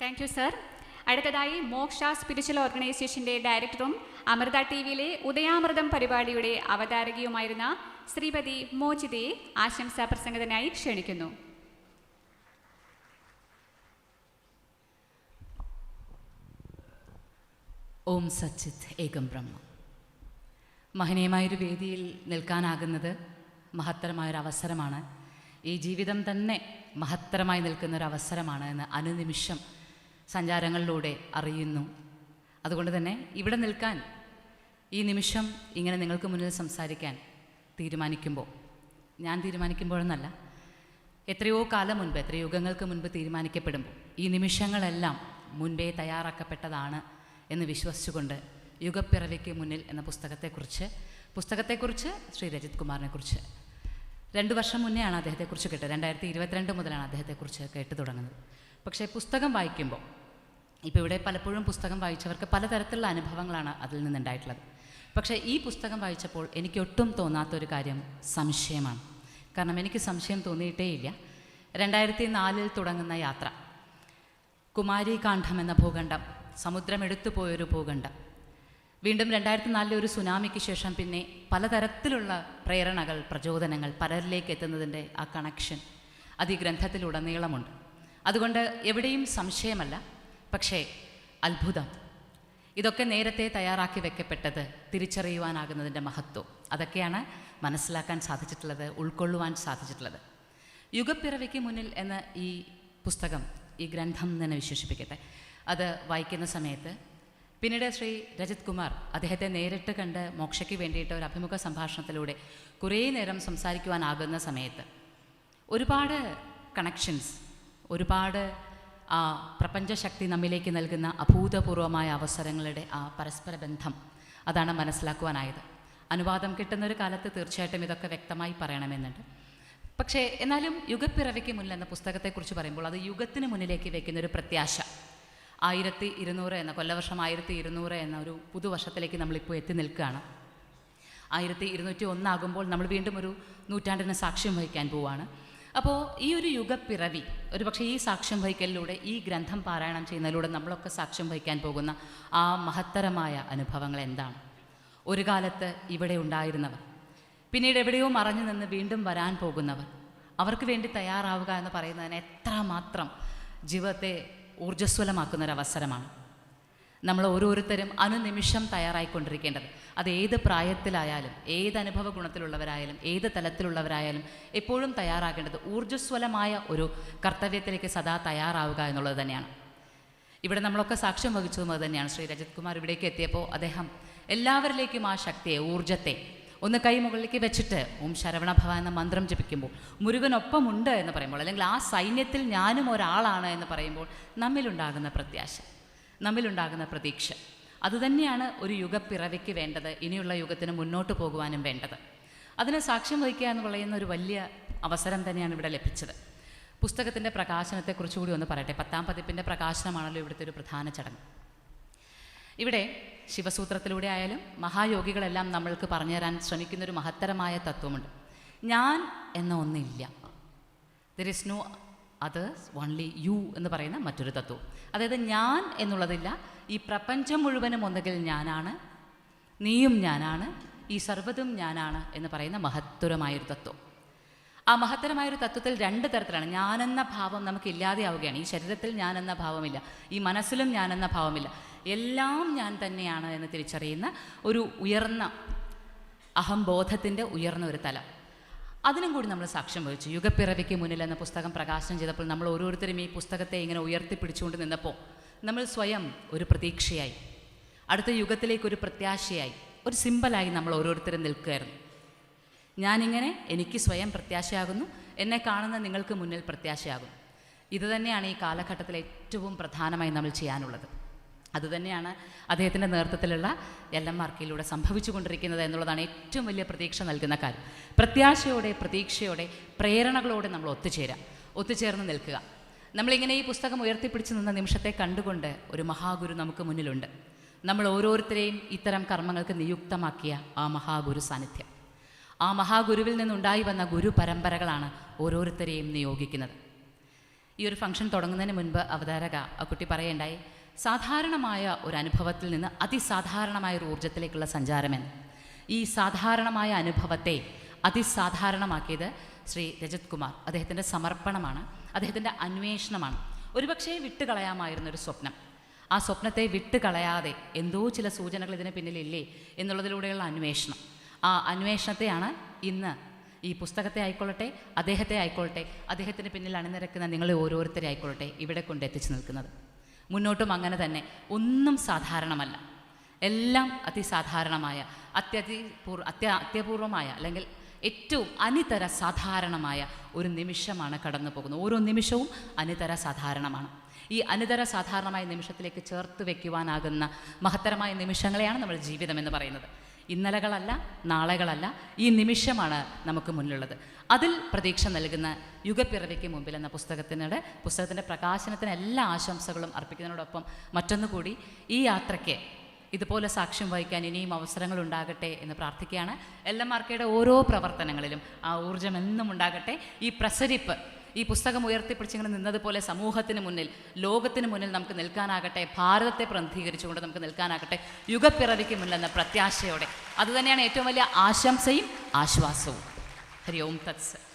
Thank you sir അടുത്തതായി മോക്ഷ spiritual ഓർഗനൈസേഷന്റെ ഡയറക്ടറും അമൃത ടി വിയിലെ ഉദയാമൃതം പരിപാടിയുടെ അവതാരകയുമായിരുന്ന ശ്രീപതി മോചിതയെ ആശംസാ പ്രസംഗത്തിനായി ക്ഷണിക്കുന്നു. ഓം സച്ചിത് ഏകം ബ്രഹ്മ. മഹനീയമായൊരു വേദിയിൽ നിൽക്കാനാകുന്നത് മഹത്തരമായൊരു അവസരമാണ്. ഈ ജീവിതം തന്നെ മഹത്തരമായി നിൽക്കുന്ന ഒരു അവസരമാണ് എന്ന് അനുനിമിഷം സഞ്ചാരങ്ങളിലൂടെ അറിയുന്നു. അതുകൊണ്ട് തന്നെ ഇവിടെ നിൽക്കാൻ ഈ നിമിഷം ഇങ്ങനെ നിങ്ങൾക്ക് മുന്നിൽ സംസാരിക്കാൻ തീരുമാനിക്കുമ്പോൾ ഞാൻ തീരുമാനിക്കുമ്പോഴെന്നല്ല എത്രയോ കാലം മുൻപ് എത്ര യുഗങ്ങൾക്ക് മുൻപ് തീരുമാനിക്കപ്പെടുമ്പോൾ ഈ നിമിഷങ്ങളെല്ലാം മുൻപേ തയ്യാറാക്കപ്പെട്ടതാണ് എന്ന് വിശ്വസിച്ചുകൊണ്ട് യുഗപ്പിറവിക്ക് മുന്നിൽ എന്ന പുസ്തകത്തെക്കുറിച്ച് പുസ്തകത്തെക്കുറിച്ച് ശ്രീ രജിത് കുമാറിനെക്കുറിച്ച് രണ്ട് വർഷം മുന്നെയാണ് അദ്ദേഹത്തെക്കുറിച്ച് കേട്ടത്. രണ്ടായിരത്തി ഇരുപത്തിരണ്ട് മുതലാണ് അദ്ദേഹത്തെക്കുറിച്ച് കേട്ടു തുടങ്ങുന്നത്. പക്ഷേ പുസ്തകം വായിക്കുമ്പോൾ ഇപ്പോൾ ഇവിടെ പലപ്പോഴും പുസ്തകം വായിച്ചവർക്ക് പലതരത്തിലുള്ള അനുഭവങ്ങളാണ് അതിൽ നിന്നുണ്ടായിട്ടുള്ളത്. പക്ഷേ ഈ പുസ്തകം വായിച്ചപ്പോൾ എനിക്ക് ഒട്ടും തോന്നാത്തൊരു കാര്യം സംശയമാണ്. കാരണം എനിക്ക് സംശയം തോന്നിയിട്ടേയില്ല രണ്ടായിരത്തി നാലിൽ തുടങ്ങുന്ന യാത്ര. കുമാരീകാന്ഡം എന്ന ഭൂഖണ്ഡം സമുദ്രം എടുത്തു പോയൊരു ഭൂഖണ്ഡം. വീണ്ടും രണ്ടായിരത്തി നാലിലെ ഒരു സുനാമിക്ക് ശേഷം പിന്നെ പലതരത്തിലുള്ള പ്രേരണകൾ പ്രചോദനങ്ങൾ പലരിലേക്ക് എത്തുന്നതിന്റെ ആ കണക്ഷൻ അത് ഈ ഗ്രന്ഥത്തിലുടനീളമുണ്ട് അതുകൊണ്ട് എവിടെയും സംശയമല്ല. പക്ഷേ അത്ഭുതം. ഇതൊക്കെ നേരത്തെ തയ്യാറാക്കി വെക്കപ്പെട്ടത് തിരിച്ചറിയുവാനാകുന്നതിന്റെ മഹത്വം. അതൊക്കെയാണ് മനസ്സിലാക്കാൻ സാധിച്ചിട്ടുള്ളത് ഉൾക്കൊള്ളുവാൻ സാധിച്ചിട്ടുള്ളത്. യുഗപ്പിറവിക്ക് മുന്നിൽ എന്ന ഈ പുസ്തകം ഈ ഗ്രന്ഥം തന്നെ വിശേഷിപ്പിക്കട്ടെ. അത് വായിക്കുന്ന സമയത്ത് പിന്നീട് ശ്രീ രജിത് കുമാർ അദ്ദേഹത്തെ നേരിട്ട് കണ്ട് മോക്ഷയ്ക്ക് വേണ്ടിയിട്ട് ഒരു അഭിമുഖ സംഭാഷണത്തിലൂടെ കുറേ നേരം സംസാരിക്കുവാനാകുന്ന സമയത്ത് ഒരുപാട് കണക്ഷൻസ് ഒരുപാട് ആ പ്രപഞ്ചശക്തി നമ്മിലേക്ക് നൽകുന്ന അഭൂതപൂർവമായ അവസരങ്ങളുടെ ആ പരസ്പര ബന്ധം അതാണ് മനസ്സിലാക്കുവാനായത്. അനുവാദം കിട്ടുന്നൊരു കാലത്ത് തീർച്ചയായിട്ടും ഇതൊക്കെ വ്യക്തമായി പറയണമെന്നുണ്ട്. പക്ഷേ എന്നാലും യുഗപ്പിറവിക്ക് മുന്നിൽ എന്ന പുസ്തകത്തെക്കുറിച്ച് പറയുമ്പോൾ അത് യുഗത്തിന് മുന്നിലേക്ക് വയ്ക്കുന്ന ഒരു പ്രത്യാശ. ആയിരത്തി ഇരുന്നൂറ് എന്ന കൊല്ലവർഷം ആയിരത്തി ഇരുന്നൂറ് എന്ന ഒരു പുതുവർഷത്തിലേക്ക് നമ്മളിപ്പോൾ എത്തി നിൽക്കുകയാണ്. ആയിരത്തി ഇരുന്നൂറ്റി ഒന്നാകുമ്പോൾ നമ്മൾ വീണ്ടും ഒരു നൂറ്റാണ്ടിന് സാക്ഷ്യം വഹിക്കാൻ പോവുകയാണ് അപ്പോൾ ഈ ഒരു യുഗപ്പിറവി ഒരു പക്ഷേ ഈ സാക്ഷ്യം വഹിക്കലിലൂടെ ഈ ഗ്രന്ഥം പാരായണം ചെയ്യുന്നതിലൂടെ നമ്മളൊക്കെ സാക്ഷ്യം വഹിക്കാൻ പോകുന്ന ആ മഹത്തരമായ അനുഭവങ്ങൾ എന്താണ്? ഒരു കാലത്ത് ഇവിടെ ഉണ്ടായിരുന്നവർ പിന്നീട് എവിടെയോ മറഞ്ഞു നിന്ന് വീണ്ടും വരാൻ പോകുന്നവർ അവർക്ക് വേണ്ടി തയ്യാറാവുക എന്ന് പറയുന്നതിന് എത്രമാത്രം ജീവിതത്തെ ഊർജസ്വലമാക്കുന്നൊരവസരമാണ്. നമ്മൾ ഓരോരുത്തരും അനുനിമിഷം തയ്യാറായിക്കൊണ്ടിരിക്കേണ്ടത്. അത് ഏത് പ്രായത്തിലായാലും ഏത് അനുഭവ ഗുണത്തിലുള്ളവരായാലും ഏത് തലത്തിലുള്ളവരായാലും എപ്പോഴും തയ്യാറാകേണ്ടത് ഊർജസ്വലമായ ഒരു കർത്തവ്യത്തിലേക്ക് സദാ തയ്യാറാവുക എന്നുള്ളത് തന്നെയാണ്. ഇവിടെ നമ്മളൊക്കെ സാക്ഷ്യം വഹിച്ചതും തന്നെയാണ്. ശ്രീ രജത് കുമാർ ഇവിടേക്ക് എത്തിയപ്പോൾ അദ്ദേഹം എല്ലാവരിലേക്കും ആ ശക്തിയെ ഊർജത്തെ ഒന്ന് കൈ മുകളിലേക്ക് വെച്ചിട്ട് ഓം ശരവണ ഭവ എന്ന മന്ത്രം ജപിക്കുമ്പോൾ മുരുകനൊപ്പമുണ്ട് എന്ന് പറയുമ്പോൾ അല്ലെങ്കിൽ ആ സൈന്യത്തിൽ ഞാനും ഒരാളാണ് എന്ന് പറയുമ്പോൾ നമ്മിലുണ്ടാകുന്ന പ്രത്യാശ. നമ്മിലുണ്ടാകുന്ന പ്രതീക്ഷ. അതുതന്നെയാണ് ഒരു യുഗപ്പിറവിക്ക് വേണ്ടത് ഇനിയുള്ള യുഗത്തിന് മുന്നോട്ട് പോകുവാനും വേണ്ടത്. അതിന് സാക്ഷ്യം വഹിക്കുക എന്ന് പറയുന്ന ഒരു വലിയ അവസരം തന്നെയാണ് ഇവിടെ ലഭിച്ചത്. പുസ്തകത്തിന്റെ പ്രകാശനത്തെക്കുറിച്ച് കൂടി ഒന്ന് പറയട്ടെ. പത്താം പതിപ്പിന്റെ പ്രകാശനമാണല്ലോ ഇവിടുത്തെ ഒരു പ്രധാന ചടങ്ങ്. ഇവിടെ ശിവസൂത്രത്തിലൂടെ ആയാലും മഹായോഗികളെല്ലാം നമ്മൾക്ക് പറഞ്ഞു തരാൻ ശ്രമിക്കുന്നൊരു മഹത്തരമായ തത്വമുണ്ട്. ഞാൻ എന്ന ഒന്നില്ല. There is no others only you എന്ന് പറയുന്ന മറ്റൊരു തത്വം. അതായത് ഞാൻ എന്നുള്ളതില്ല ഈ പ്രപഞ്ചം മുഴുവനും ഒന്നുകിൽ ഞാനാണ് നീയും ഞാനാണ് ഈ സർവതും ഞാനാണ് എന്ന് പറയുന്ന മഹത്തരമായൊരു തത്വം. ആ മഹത്തരമായൊരു തത്വത്തിൽ രണ്ട് തരത്തിലാണ്. ഞാനെന്ന ഭാവം നമുക്ക് ഇല്ലാതെയാവുകയാണ്. ഈ ശരീരത്തിൽ ഞാനെന്ന ഭാവമില്ല. ഈ മനസ്സിലും ഞാനെന്ന ഭാവമില്ല. എല്ലാം ഞാൻ തന്നെയാണ് എന്ന് തിരിച്ചറിയുന്ന ഒരു ഉയർന്ന അഹംബോധത്തിന്റെ ഉയർന്ന ഒരു തലം. അതിനും കൂടി നമ്മൾ സാക്ഷ്യം വഹിച്ചു. യുഗപ്പിറവിക്ക് മുന്നിൽ എന്ന പുസ്തകം പ്രകാശനം ചെയ്തപ്പോൾ നമ്മൾ ഓരോരുത്തരും ഈ പുസ്തകത്തെ ഇങ്ങനെ ഉയർത്തിപ്പിടിച്ചുകൊണ്ട് നിന്നപ്പോൾ നമ്മൾ സ്വയം ഒരു പ്രതീക്ഷയായി. അടുത്ത യുഗത്തിലേക്ക് ഒരു പ്രത്യാശയായി. ഒരു സിമ്പലായി നമ്മൾ ഓരോരുത്തരും നിൽക്കുകയായിരുന്നു. ഞാനിങ്ങനെ എനിക്ക് സ്വയം പ്രത്യാശയാകുന്നു. എന്നെ കാണുന്ന നിങ്ങൾക്ക് മുന്നിൽ പ്രത്യാശയാകും ഇതുതന്നെയാണ് ഈ കാലഘട്ടത്തിൽ ഏറ്റവും പ്രധാനമായി നമ്മൾ ചെയ്യാനുള്ളത്. അതുതന്നെയാണ് അദ്ദേഹത്തിന്റെ നേതൃത്വത്തിലുള്ള എൽ എം ആർക്കിലൂടെ സംഭവിച്ചുകൊണ്ടിരിക്കുന്നത് എന്നുള്ളതാണ് ഏറ്റവും വലിയ പ്രതീക്ഷ നൽകുന്ന കാര്യം. പ്രത്യാശയോടെ പ്രതീക്ഷയോടെ പ്രേരണകളോടെ നമ്മൾ ഒത്തുചേരാം ഒത്തുചേർന്ന് നിൽക്കുക. നമ്മളിങ്ങനെ ഈ പുസ്തകം ഉയർത്തിപ്പിടിച്ച് നിന്ന നിമിഷത്തെ കണ്ടുകൊണ്ട് ഒരു മഹാഗുരു നമുക്ക് മുന്നിലുണ്ട്. നമ്മൾ ഓരോരുത്തരെയും ഇത്തരം കർമ്മങ്ങൾക്ക് നിയുക്തമാക്കിയ ആ മഹാഗുരു സാന്നിധ്യം. ആ മഹാഗുരുവിൽ നിന്നുണ്ടായി വന്ന ഗുരു പരമ്പരകളാണ് ഓരോരുത്തരെയും നിയോഗിക്കുന്നത്. ഈ ഒരു ഫംഗ്ഷൻ തുടങ്ങുന്നതിന് മുൻപ് അവതാരക ആ കുട്ടി പറയുണ്ടായി സാധാരണമായ ഒരു അനുഭവത്തിൽ നിന്ന് അതിസാധാരണമായ ഒരു ഊർജത്തിലേക്കുള്ള സഞ്ചാരമെന്ന് ഈ സാധാരണമായ അനുഭവത്തെ അതിസാധാരണമാക്കിയത് ശ്രീ രജത് കുമാർ. അദ്ദേഹത്തിന്റെ സമർപ്പണമാണ്. അദ്ദേഹത്തിന്റെ അന്വേഷണമാണ്. ഒരുപക്ഷേ വിട്ടുകളയാമായിരുന്ന ഒരു സ്വപ്നം. ആ സ്വപ്നത്തെ വിട്ടുകളയാതെ എന്തോ ചില സൂചനകൾ ഇതിന് പിന്നിലില്ലേ എന്നുള്ളതിലൂടെയുള്ള അന്വേഷണം. ആ അന്വേഷണത്തെയാണ് ഇന്ന് ഈ പുസ്തകത്തെ ആയിക്കൊള്ളട്ടെ അദ്ദേഹത്തെ ആയിക്കൊള്ളട്ടെ അദ്ദേഹത്തിന് പിന്നിൽ അണിനിരക്കുന്ന നിങ്ങളെ ഓരോരുത്തരെ ആയിക്കൊള്ളട്ടെ ഇവിടെ കൊണ്ട് എത്തിച്ചു നിൽക്കുന്നത്. മുന്നോട്ടും അങ്ങനെ തന്നെ. ഒന്നും സാധാരണമല്ല. എല്ലാം അതിസാധാരണമായ അത്യതിപൂർ അത്യ അത്യപൂർവമായ അല്ലെങ്കിൽ ഏറ്റവും അനിതര സാധാരണമായ ഒരു നിമിഷമാണ് കടന്നു പോകുന്നത്. ഓരോ നിമിഷവും അനിതര സാധാരണമാണ്. ഈ അനിതര സാധാരണമായ നിമിഷത്തിലേക്ക് ചേർത്ത് വയ്ക്കുവാനാകുന്ന മഹത്തരമായ നിമിഷങ്ങളെയാണ് നമ്മൾ ജീവിതം എന്ന് പറയുന്നത്. ഇന്നലകളല്ല നാളെകളല്ല ഈ നിമിഷമാണ് നമുക്ക് മുന്നിലുള്ളത്. അതിൽ പ്രതീക്ഷ നൽകുന്ന യുഗപ്പിറവിക്ക് മുമ്പിൽ എന്ന പുസ്തകത്തിനോട് പുസ്തകത്തിന്റെ പ്രകാശനത്തിന് എല്ലാ ആശംസകളും അർപ്പിക്കുന്നതിനോടൊപ്പം മറ്റൊന്നുകൂടി ഈ യാത്രയ്ക്ക് ഇതുപോലെ സാക്ഷ്യം വഹിക്കാൻ ഇനിയും അവസരങ്ങൾ ഉണ്ടാകട്ടെ എന്ന് പ്രാർത്ഥിക്കുകയാണ്. എൽ എം ഓരോ പ്രവർത്തനങ്ങളിലും ആ ഊർജം എന്നും ഉണ്ടാകട്ടെ. ഈ പ്രസരിപ്പ് ഈ പുസ്തകം ഉയർത്തിപ്പിടിച്ചിങ്ങനെ നിന്നതുപോലെ സമൂഹത്തിന് മുന്നിൽ ലോകത്തിന് മുന്നിൽ നമുക്ക് നിൽക്കാനാകട്ടെ ഭാരതത്തെ പ്രതിനിധീകരിച്ചുകൊണ്ട് നമുക്ക് നിൽക്കാനാകട്ടെ യുഗപ്പിറവിക്ക് മുന്നിൽ എന്ന പ്രത്യാശയോടെ. അതുതന്നെയാണ് ഏറ്റവും വലിയ ആശംസയും ആശ്വാസവും. ഹരി ഓം തത്സ്.